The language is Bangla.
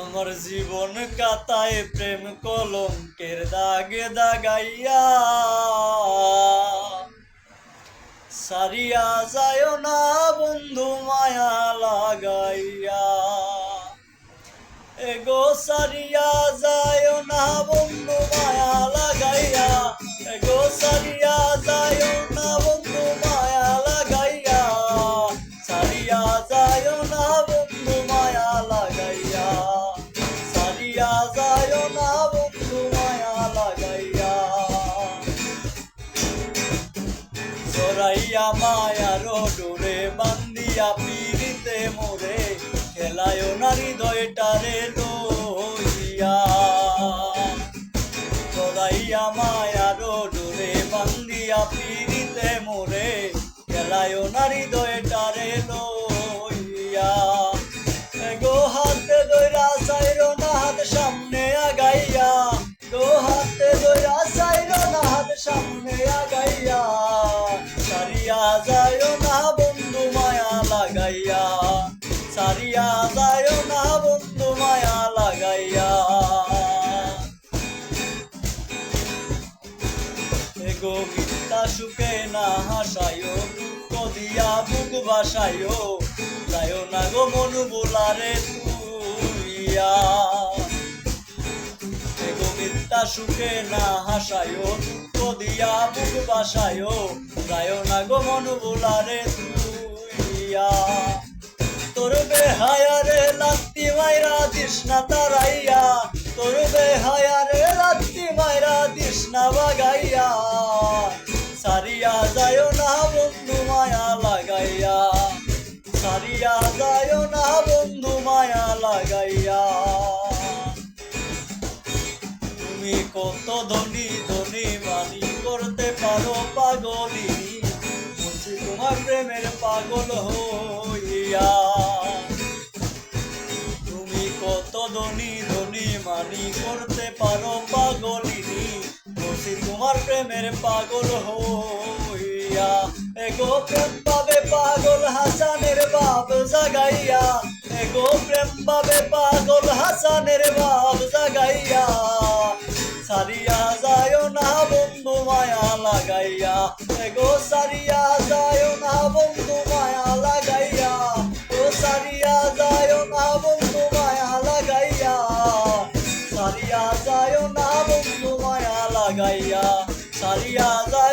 আমার জীবন কাতায় প্রেম কলঙ্কের দাগে দাগাইয়া। সারিয়া যায় না বন্ধু মায়া লাগাইয়া। এগো, সারিয়া যায় না বন্ধু মায়া লাগাইয়া। এগো, সারিয়া যায় না বন্ধু মায়া লাগাইয়া। সারিয়া যায় না জরাইয়া মায়ার ডোরে বান্দিয়া পিড়িতে মোরে, খেলায় নারী দয়টারে লইয়া জরাইয়া মায়ার ডোরে বান্দিয়া পিড়িতে মোরে, খেলায় নারী দয়টারে লইয়া গো হাতে দইরা চাইরো না হাত সামনে আগাইয়া গো হাতে দইরা চাইরো না হাত সামনে আগাইয়া। লাগাইয়া সারিয়া যায় না বন্ধু মায়া লাগাইয়া। এগো মিথ্যা সুখে না হাসায়ো কদিয়া বুক বাসায়ো যায় না গো মনু বোলারে তুইয়া। এগো মিথ্যা সুখে না হাসায়ো কদিয়া বুক বাসায়ো যায় না গো মনু বোলারে তুইয়া তোর বেহায়ারে লাত্তি মাইরা দিস না তারাইয়া। তোর বেহায়ারে লাত্তি মাইরা দিস বাগাইয়া। সারিয়া যায় না বন্ধু মায়া লাগাইয়া। সারিয়া যায় না বন্ধু মায়া লাগাইয়া। তুমি কত ধনী ধনী মানি করতে পারো পাগলি। তোমার প্রেমের পাগল হইয়া। তুমি কত ধনী ধনী মানি করতে পারো পাগলিনি? বলছি তোমার প্রেমের পাগল হইয়া। এগো প্রেম পাবে পাগল হাসানের বাপ জাগাইয়া। এগো প্রেম পাবে পাগল হাসানের বাপ জাগাইয়া। সারিয়া যায় না বন্ধু মায়া লাগাইয়া। এগো সারিয়া Maria.